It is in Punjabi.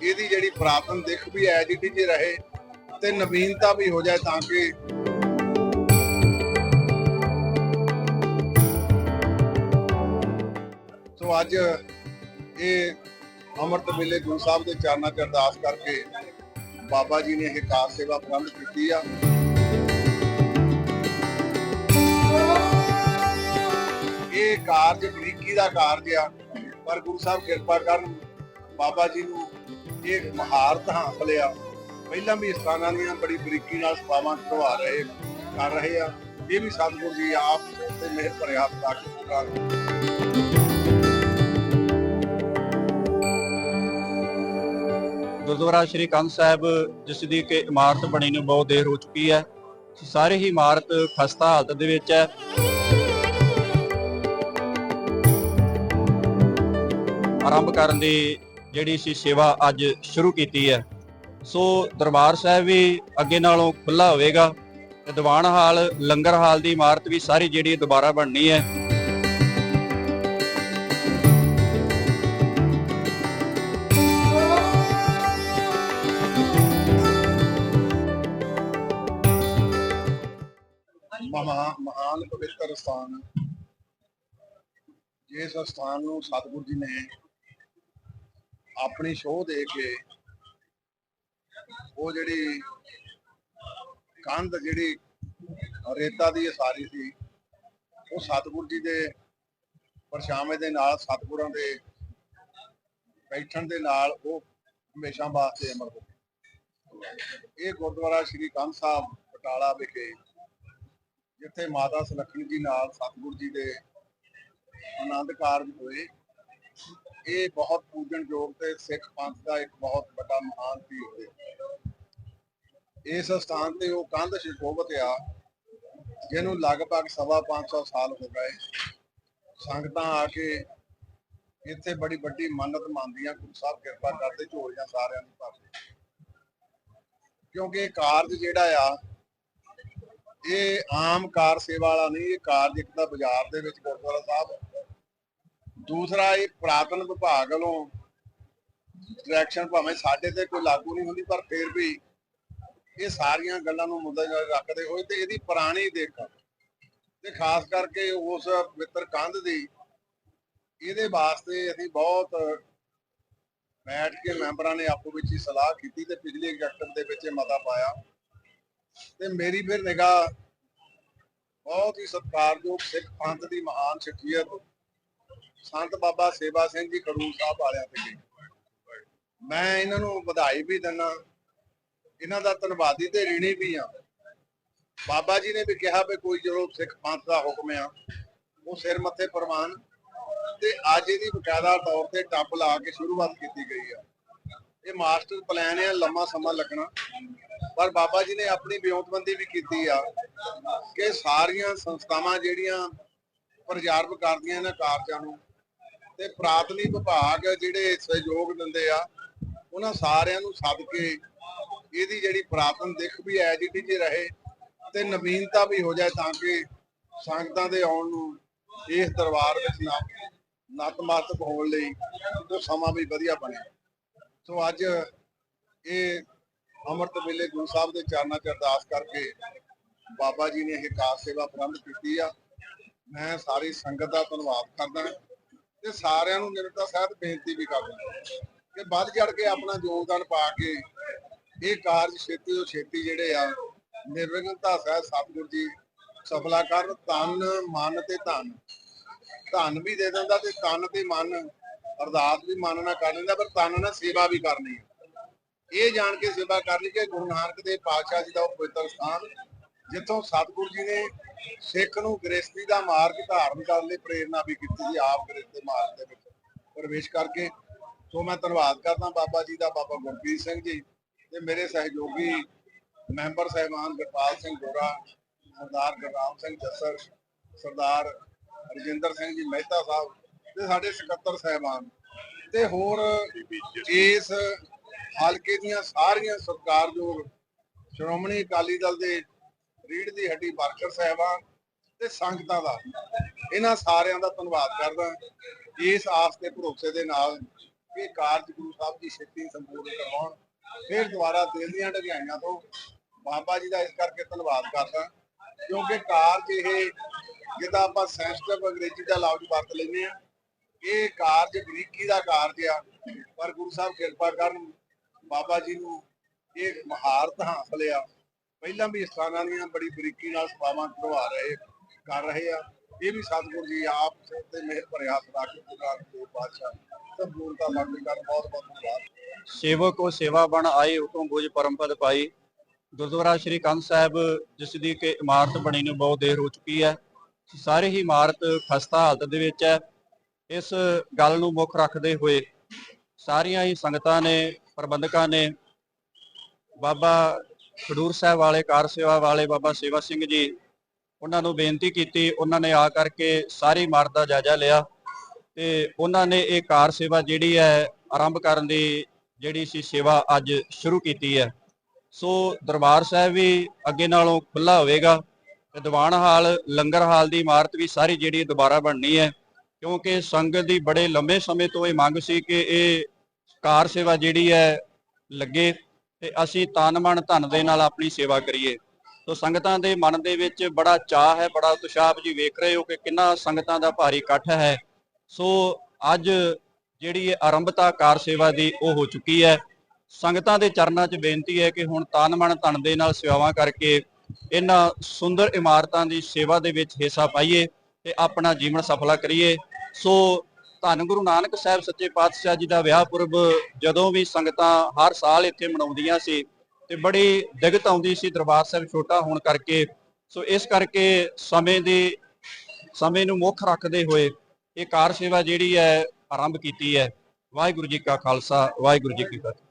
ਇਹਦੀ ਜਿਹੜੀ ਪ੍ਰਾਪਤਨ ਦਿੱਖ ਵੀ ਐਜੀਟੀ ਜੀ ਰਹੇ ਤੇ ਨਵੀਨਤਾ ਵੀ ਹੋ ਜਾਏ ਤਾਂ ਕਿ ਸੋ ਅੱਜ ਇਹ ਅੰਮ੍ਰਿਤ ਵੇਲੇ ਗੁਰੂ ਸਾਹਿਬ ਦੇ ਚਰਨਾਂ 'ਚ ਅਰਦਾਸ ਕਰਕੇ ਬਾਬਾ ਜੀ ਨੇ ਇਹ ਕਾਰ ਸੇਵਾ ਪ੍ਰਬੰਧ ਕੀਤੀ ਆ। ਇਹ ਕਾਰਜ ਬਰੀਕੀ ਦਾ ਕਾਰਜ ਆ, ਪਰ ਗੁਰੂ ਸਾਹਿਬ ਕਿਰਪਾ ਕਰਨ ਬਾਬਾ ਜੀ ਨੂੰ ਇਹ ਮਹਾਰਤ ਹਾਸਲ ਆ। ਪਹਿਲਾਂ ਵੀ ਸਥਾਨਾਂ ਦੀਆਂ ਬੜੀ ਬਰੀਕੀ ਨਾਲ ਸੇਵਾਵਾਂ ਕਰਵਾ ਰਹੇ, ਕਰ ਰਹੇ ਆ। ਇਹ ਵੀ ਸਤਿਗੁਰੂ ਜੀ ਆਪ ਤੇ ਮਿਹਰ ਭਰੇ ਹੱਥ ਤੱਕ ਗੁਰਦੁਆਰਾ ਸ਼੍ਰੀ ਕੰਧ ਸਾਹਿਬ, ਜਿਸ ਦੀ ਕਿ ਇਮਾਰਤ ਬਣੀ ਨੂੰ ਬਹੁਤ ਦੇਰ ਹੋ ਚੁੱਕੀ ਹੈ ਸਾਰੀ ਹੀ ਇਮਾਰਤ ਖਸਤਾ ਹਾਲਤ ਦੇ ਵਿੱਚ ਹੈ। ਆਰੰਭ ਕਰਨ ਦੀ ਜਿਹੜੀ ਸੀ ਸੇਵਾ ਅੱਜ ਸ਼ੁਰੂ ਕੀਤੀ ਹੈ। ਸੋ ਦਰਬਾਰ ਸਾਹਿਬ ਵੀ ਅੱਗੇ ਨਾਲੋਂ ਖੁੱਲਾ ਹੋਵੇਗਾ ਤੇ ਦੀਵਾਨ ਹਾਲ, ਲੰਗਰ ਹਾਲ ਦੀ ਇਮਾਰਤ ਵੀ ਸਾਰੀ ਜਿਹੜੀ ਦੁਬਾਰਾ ਬਣਨੀ ਹੈ। ਮਹਾ, ਮਹਾਨ ਪਵਿੱਤਰ ਸਥਾਨ। ਜਿਸ ਸਥਾਨ ਨੂੰ ਸਤਿਗੁਰੂ ਜੀ ਨੇ ਆਪਣੀ ਸ਼ੋਅ ਦੇ ਕੇ ਉਹ ਜਿਹੜੀ ਕੰਧ ਜਿਹੜੀ ਰੇਤਾ ਦੀ ਸਾਰੀ ਸੀ, ਉਹ ਸਤਿਗੁਰੂ ਜੀ ਦੇ ਪਰਛਾਵੇਂ ਦੇ ਨਾਲ, ਸਤਿਗੁਰਾਂ ਦੇ ਬੈਠਣ ਦੇ ਨਾਲ ਉਹ ਹਮੇਸ਼ਾ ਵਾਸਤੇ ਅਮਰ ਹੋ ਇਹ ਗੁਰਦੁਆਰਾ ਸ਼੍ਰੀ ਕੰਧ ਸਾਹਿਬ ਬਟਾਲਾ ਵਿਖੇ, ਜਿੱਥੇ ਮਾਤਾ ਸੁਲੱਖਣੀ ਜੀ ਨਾਲ ਸਤਿਗੁਰੂ ਜੀ ਦੇ ਆਨੰਦ ਕਾਰਜ ਹੋਏ ਇਹ ਬਹੁਤ ਪੂਜਣਯੋਗ ਤੇ ਸਿੱਖ ਪੰਥ ਦਾ ਇੱਕ ਬਹੁਤ ਵੱਡਾ ਮਹਾਨ ਵੀ ਹੋਏ ਇਸ ਸਥਾਨ ਤੇ ਉਹ ਕੰਧ ਸ਼ਿਸ਼ੋਭਤ ਆ ਜਿਹਨੂੰ ਲਗਭਗ ਸਵਾ 500 ਸਾਲ ਹੋ ਗਏ। ਸੰਗਤਾਂ ਆ ਕੇ ਇੱਥੇ ਬੜੀ ਵੱਡੀ ਮੰਨਤ ਮੰਨਦੀਆਂ, ਗੁਰੂ ਸਾਹਿਬ ਕਿਰਪਾ ਕਰਦੇ ਝੋਲੀਆਂ ਸਾਰਿਆਂ ਨੂੰ ਭਰਦੇ ਕਿਉਂਕਿ ਇਹ ਕਾਰਜ ਜਿਹੜਾ ਆ, ਇਹ ਆਮ ਕਾਰ ਸੇਵਾ ਵਾਲਾ ਨਹੀਂ, ਇਹ ਕਾਰਜ ਇੱਕ ਤਾਂ ਬਾਜ਼ਾਰ ਦੇ ਵਿੱਚ ਗੁਰਦੁਆਰਾ ਸਾਹਿਬ ਦੂਸਰਾ ਇਹ ਪ੍ਰਾਤਨ ਵਿਭਾਗ ਵੱਲੋਂ ਡਾਇਰੈਕਸ਼ਨ ਭਾਵੇਂ ਸਾਡੇ ਤੇ ਕੋਈ ਲਾਗੂ ਨਹੀਂ ਹੁੰਦੀ, ਪਰ ਫਿਰ ਵੀ ਇਹ ਸਾਰੀਆਂ ਗੱਲਾਂ ਨੂੰ ਮੁੱਦੇ ਰੱਖਦੇ ਹੋਏ ਤੇ ਇਹਦੀ ਪੁਰਾਣੀ ਦੇਖ। ਤੇ ਖਾਸ ਕਰਕੇ ਉਸ ਪਵਿੱਤਰ ਕੰਧ ਦੀ, ਇਹਦੇ ਵਾਸਤੇ ਅਸੀਂ ਬਹੁਤ ਬੈਠ ਕੇ ਮੈਂਬਰਾਂ ਨੇ ਆਪੋ ਵਿੱਚ ਹੀ ਸਲਾਹ ਕੀਤੀ ਤੇ ਪਿਛਲੇ ਐਗਜ਼ੈਕਟਿਵ ਦੇ ਵਿੱਚ ਇਹ ਮਤਾ ਪਾਇਆ। ਤੇ ਮੇਰੀ ਫਿਰ ਨਿਗਾਹ ਬਹੁਤ ਹੀ ਸਤਿਕਾਰਯੋਗ ਸਿੱਖ ਪੰਥ ਦੀ ਮਹਾਨ ਸ਼ਖਸੀਅਤ ਸੰਤ ਬਾਬਾ ਸੇਵਾ ਸਿੰਘ ਜੀ ਖਡੂਰ ਸਾਹਿਬ ਵਾਲਿਆਂ ਤੇ ਮੈਂ ਇਹਨਾਂ ਨੂੰ ਵਧਾਈ ਵੀ ਦਿੰਦਾ ਇਹਨਾਂ ਦਾ ਧੰਨਵਾਦੀ ਤੇ ঋਣੀ ਵੀ ਆ। ਬਾਬਾ ਜੀ ਨੇ ਵੀ ਕਿਹਾ ਵੀ ਕੋਈ ਜਦੋਂ ਸਿੱਖ ਪੰਥ ਦਾ ਹੁਕਮ ਆ, ਉਹ ਸਿਰ ਮੱਥੇ ਪ੍ਰਵਾਨ। ਤੇ ਅੱਜ ਇਹਦੀ ਬਕਾਇਦਾ ਤੌਰ ਤੇ ਟੱਪ ਲਾ ਕੇ ਸ਼ੁਰੂਆਤ ਕੀਤੀ ਗਈ ਆ। ਇਹ ਮਾਸਟਰ ਪਲਾਨ ਆ, ਲੰਮਾ ਸਮਾਂ ਲੱਗਣਾ। ਪਰ ਬਾਬਾ ਜੀ ਨੇ ਆਪਣੀ ਵਿਉਂਤਬੰਦੀ ਵੀ ਕੀਤੀ ਆ ਕਿ ਸਾਰੀਆਂ ਸੰਸਥਾਵਾਂ ਜਿਹੜੀਆਂ ਪ੍ਰਚਾਰਪ ਕਰਦੀਆਂ ਇਹਨਾਂ ਕਾਰਜਾਂ ਨੂੰ ਤੇ ਪ੍ਰਾਥਮਿਕ ਵਿਭਾਗ ਜਿਹੜੇ ਸਹਿਯੋਗ ਦਿੰਦੇ ਆ, ਉਹਨਾਂ ਸਾਰਿਆਂ ਨੂੰ ਸੱਦ ਕੇ ਇਹਦੀ ਜਿਹੜੀ ਪ੍ਰਾਪਤਨ ਦਿੱਖ ਵੀ ਐਜੀਟੀ ਜੀ ਰਹੇ ਤੇ ਨਵੀਨਤਾ ਵੀ ਹੋ ਜਾਏ ਤਾਂ ਕਿ ਸੰਗਤਾਂ ਦੇ ਆਉਣ ਨੂੰ ਇਸ ਦਰਬਾਰ ਵਿੱਚ ਨਾ ਨਤਮਸਤਕ ਹੋਣ ਲਈ ਉਹ ਸਮਾਂ ਵੀ ਵਧੀਆ ਬਣੇ। ਸੋ ਅੱਜ ਇਹ ਅੰਮ੍ਰਿਤ ਵੇਲੇ ਗੁਰੂ ਸਾਹਿਬ ਦੇ ਚਰਨਾਂ 'ਚ ਅਰਦਾਸ ਕਰਕੇ ਬਾਬਾ ਜੀ ਨੇ ਇਹ ਕਾਰ ਸੇਵਾ ਪ੍ਰਬੰਧ ਕੀਤੀ ਆ। ਮੈਂ ਸਾਰੀ ਸੰਗਤ ਦਾ ਧੰਨਵਾਦ ਕਰਦਾ। ਤੇ ਸਾਰਿਆਂ ਨੂੰ ਨਿਰਤਾ ਸਹਿਤ ਬੇਨਤੀ ਵੀ ਕਰਦਾ ਕਿ ਵੱਧ ਚੜ ਕੇ ਆਪਣਾ ਯੋਗਦਾਨ ਪਾ ਕੇ ਇਹ ਕਾਰਜ ਛੇਤੀ ਤੋਂ ਛੇਤੀ ਜਿਹੜੇ ਆ, ਨਿਰਵਿਘਨਤਾ ਸਹਿਤ ਸਤਿਗੁਰੂ ਜੀ ਸਫਲਾ ਕਰਨ, ਤਨ, ਮਨ ਤੇ ਧਨ। ਧਨ ਵੀ ਦੇ ਦਿੰਦਾ ਤੇ ਤਨ ਤੇ ਮਨ, ਅਰਦਾਸ ਵੀ ਮਨ ਨਾਲ ਕਰ ਲੈਂਦਾ, ਪਰ ਤਨ ਨਾਲ ਸੇਵਾ ਵੀ ਕਰਨੀ ਹੈ। ਇਹ ਜਾਣ ਕੇ ਸੇਵਾ ਕਰਨੀ ਕਿ ਗੁਰੂ ਨਾਨਕ ਦੇਵ ਪਾਤਸ਼ਾਹ ਜੀ ਦਾ ਉਹ ਪਵਿੱਤਰ ਸਥਾਨ, ਜਿੱਥੋਂ ਸਤਿਗੁਰੂ ਜੀ ਨੇ ਸਿੱਖ ਨੂੰ ਗ੍ਰਸਤੀ ਦਾ ਮਾਰਗ ਧਾਰਨ ਕਰਨ ਲਈ ਪ੍ਰੇਰਣਾ ਵੀ ਕੀਤੀ ਸੀ, ਆਪ ਗ੍ਰਸਤੀ ਮਾਰਗ ਦੇ ਵਿੱਚ ਪ੍ਰਵੇਸ਼ ਕਰਕੇ। ਸੋ ਮੈਂ ਧੰਨਵਾਦ ਕਰਦਾ ਬਾਬਾ ਜੀ ਦਾ, ਬਾਬਾ ਗੁਰਪ੍ਰੀਤ ਸਿੰਘ ਜੀ ਤੇ ਮੇਰੇ ਸਹਿਯੋਗੀ ਮੈਂਬਰ ਸਹਿਬਾਨ ਗੁਰਪਾਲ ਸਿੰਘ ਗੋਰਾ, ਸਰਦਾਰ ਗੁਰਨਾਮ ਸਿੰਘ ਜੱਸਰ, ਸਰਦਾਰ ਰਜਿੰਦਰ ਸਿੰਘ ਜੀ ਮਹਿਤਾ ਸਾਹਿਬ ਤੇ ਸਾਡੇ ਸਕੱਤਰ ਸਹਿਬਾਨ ਤੇ ਹੋਰ ਇਸ ਹਲਕੇ ਦੀਆਂ ਸਾਰੀਆਂ ਸਰਕਾਰਯੋਗ ਸ਼੍ਰੋਮਣੀ ਅਕਾਲੀ ਦਲ ਦੇ ਰੀੜ ਦੀ ਹੱਡੀ ਵਰਕਰ ਸਹਿਬਾਨ ਤੇ ਸੰਗਤਾਂ ਦਾ। ਇਹਨਾਂ ਸਾਰਿਆਂ ਦਾ ਧੰਨਵਾਦ ਕਰਦਾ। ਇਸ ਆਸ ਤੇ ਭਰੋਸੇ ਦੇ ਨਾਲ ਇਹ ਕਾਰਜ ਗੁਰੂ ਸਾਹਿਬ ਦੀ ਛੇਤੀ ਸੰਪੂਰਨ ਕਰਵਾਉਣ, ਫਿਰ ਦੁਬਾਰਾ ਦਿਲ ਦੀਆਂ ਢਗਿਆਈਆਂ ਤੋਂ ਬਾਬਾ ਜੀ ਦਾ ਇਸ ਕਰਕੇ ਧੰਨਵਾਦ ਕਰਦਾ, ਕਿਉਂਕਿ ਕਾਰਜ ਇਹ ਜਿਹਦਾ ਆਪਾਂ ਸੈਂਸਿਟਿਵ ਅੰਗਰੇਜ਼ੀ ਦਾ ਲਫ਼ਜ਼ ਵਰਤ ਲੈਂਦੇ ਆ ਇਹ ਕਾਰਜ ਬਰੀਕੀ ਦਾ ਕਾਰਜ ਆ, ਪਰ ਗੁਰੂ ਸਾਹਿਬ ਕਿਰਪਾ ਕਰਨ ਬਾਬਾ ਜੀ ਨੂੰ ਇਹ ਮਹਾਰਤ ਹਾਸਲ ਆ। ਪਹਿਲਾਂ ਵੀ ਸਥਾਨਾਂ ਦੀਆਂ ਬੜੀ ਬਰੀਕੀ ਨਾਲ ਸੇਵਾਵਾਂ ਕਰਵਾ ਰਹੇ, ਕਰ ਰਹੇ ਆ। ਇਹ ਵੀ ਸਤਿਗੁਰੂ ਜੀ ਆਪ ਤੇ ਮਿਹਰ ਭਰੇ ਹੱਥ ਰੱਖ ਕੇ ਗੁਰੂ ਨਾਨਕ ਦੇਵ ਸੰਪੂਰਨਤਾ ਮੰਗ ਕਰ, ਬਹੁਤ ਬਹੁਤ ਧੰਨਵਾਦ। ਸੇਵਕ ਸੇਵਾ ਬਣ ਆਏ ਹੁਕਮ ਬੁਝ ਪਰਮ ਪਾਈ। ਗੁਰਦੁਆਰਾ ਸ਼੍ਰੀ ਕੰਧ ਸਾਹਿਬ, ਜਿਸ ਦੀ ਕਿ ਇਮਾਰਤ ਬਣੀ ਨੂੰ ਬਹੁਤ ਦੇਰ ਹੋ ਚੁੱਕੀ ਹੈ, ਸਾਰੀ ਹੀ ਇਮਾਰਤ ਖਸਤਾ ਹਾਲਤ ਦੇ ਵਿੱਚ ਹੈ। ਇਸ ਗੱਲ ਨੂੰ ਮੁੱਖ ਰੱਖਦੇ ਹੋਏ ਸਾਰੀਆਂ ਹੀ ਸੰਗਤਾਂ ਨੇ, ਪ੍ਰਬੰਧਕਾਂ ਨੇ, ਬਾਬਾ ਖਡੂਰ ਸਾਹਿਬ ਵਾਲੇ, ਕਾਰ ਸੇਵਾ ਵਾਲੇ ਬਾਬਾ ਸੇਵਾ ਸਿੰਘ ਜੀ, ਉਹਨਾਂ ਨੂੰ ਬੇਨਤੀ ਕੀਤੀ, ਉਹਨਾਂ ਨੇ ਆ ਕਰਕੇ ਸਾਰੀ ਇਮਾਰਤ ਦਾ ਜਾਇਜ਼ਾ ਲਿਆ ਤੇ ਉਹਨਾਂ ਨੇ ਇਹ ਕਾਰ ਸੇਵਾ ਜਿਹੜੀ ਹੈ, ਆਰੰਭ ਕਰਨ ਦੀ ਜਿਹੜੀ ਸੀ ਸੇਵਾ ਅੱਜ ਸ਼ੁਰੂ ਕੀਤੀ ਹੈ। ਸੋ ਦਰਬਾਰ ਸਾਹਿਬ ਵੀ ਅੱਗੇ ਨਾਲੋਂ ਖੁੱਲਾ ਹੋਵੇਗਾ ਤੇ ਦੀਵਾਨ ਹਾਲ, ਲੰਗਰ ਹਾਲ ਦੀ ਇਮਾਰਤ ਵੀ ਸਾਰੀ ਜਿਹੜੀ ਦੁਬਾਰਾ ਬਣਨੀ ਹੈ, ਕਿਉਂਕਿ ਸੰਗਤ ਦੀ ਬੜੇ ਲੰਬੇ ਸਮੇਂ ਤੋਂ ਇਹ ਮੰਗ ਸੀ ਕਿ ਇਹ ਕਾਰ ਸੇਵਾ ਜਿਹੜੀ ਹੈ, ਲੱਗੇ। ਤੇ ਅਸੀਂ ਤਨ ਮਨ ਧਨ ਦੇ ਨਾਲ ਆਪਣੀ ਸੇਵਾ ਕਰੀਏ। ਸੋ ਸੰਗਤਾਂ ਦੇ ਮਨ ਦੇ ਵਿੱਚ ਬੜਾ ਚਾਹ ਹੈ, ਬੜਾ ਉਤਸ਼ਾਹ ਜੀ ਵੇਖ ਰਹੇ ਹੋ ਕਿ ਕਿੰਨਾ ਸੰਗਤਾਂ ਦਾ ਭਾਰੀ ਇਕੱਠ ਹੈ। ਸੋ ਅੱਜ ਜਿਹੜੀ ਇਹ ਆਰੰਭਤਾ ਕਾਰ ਸੇਵਾ ਦੀ ਉਹ ਹੋ ਚੁੱਕੀ ਹੈ। ਸੰਗਤਾਂ ਦੇ ਚਰਨਾਂ 'ਚ ਬੇਨਤੀ ਹੈ ਕਿ ਹੁਣ ਤਨ ਮਨ ਧਨ ਦੇ ਨਾਲ ਸੇਵਾਵਾਂ ਕਰਕੇ ਇਹਨਾਂ ਸੁੰਦਰ ਇਮਾਰਤਾਂ ਦੀ ਸੇਵਾ ਦੇ ਵਿੱਚ ਹਿੱਸਾ ਪਾਈਏ ਤੇ ਆਪਣਾ ਜੀਵਨ ਸਫਲਾ ਕਰੀਏ। ਸੋ ਧੰਨ ਗੁਰੂ ਨਾਨਕ ਸਾਹਿਬ ਸੱਚੇ ਪਾਤਸ਼ਾਹ ਜੀ ਦਾ ਵਿਆਹ ਪੁਰਬ ਜਦੋਂ ਵੀ ਸੰਗਤਾਂ ਹਰ ਸਾਲ ਇੱਥੇ ਮਨਾਉਂਦੀਆਂ ਸੀ ਤੇ ਬੜੀ ਦਿੱਗਤ ਆਉਂਦੀ ਸੀ ਦਰਬਾਰ ਸਾਹਿਬ ਛੋਟਾ ਹੋਣ ਕਰਕੇ। ਸੋ ਇਸ ਕਰਕੇ ਸਮੇਂ ਦੀ, ਸਮੇਂ ਨੂੰ ਮੁੱਖ ਰੱਖਦੇ ਹੋਏ ਇਹ ਕਾਰ ਸੇਵਾ ਜਿਹੜੀ ਹੈ ਆਰੰਭ ਕੀਤੀ ਹੈ। ਵਾਹਿਗੁਰੂ ਜੀ ਕਾ ਖਾਲਸਾ, ਵਾਹਿਗੁਰੂ ਜੀ ਕੀ ਫਤਿਹ।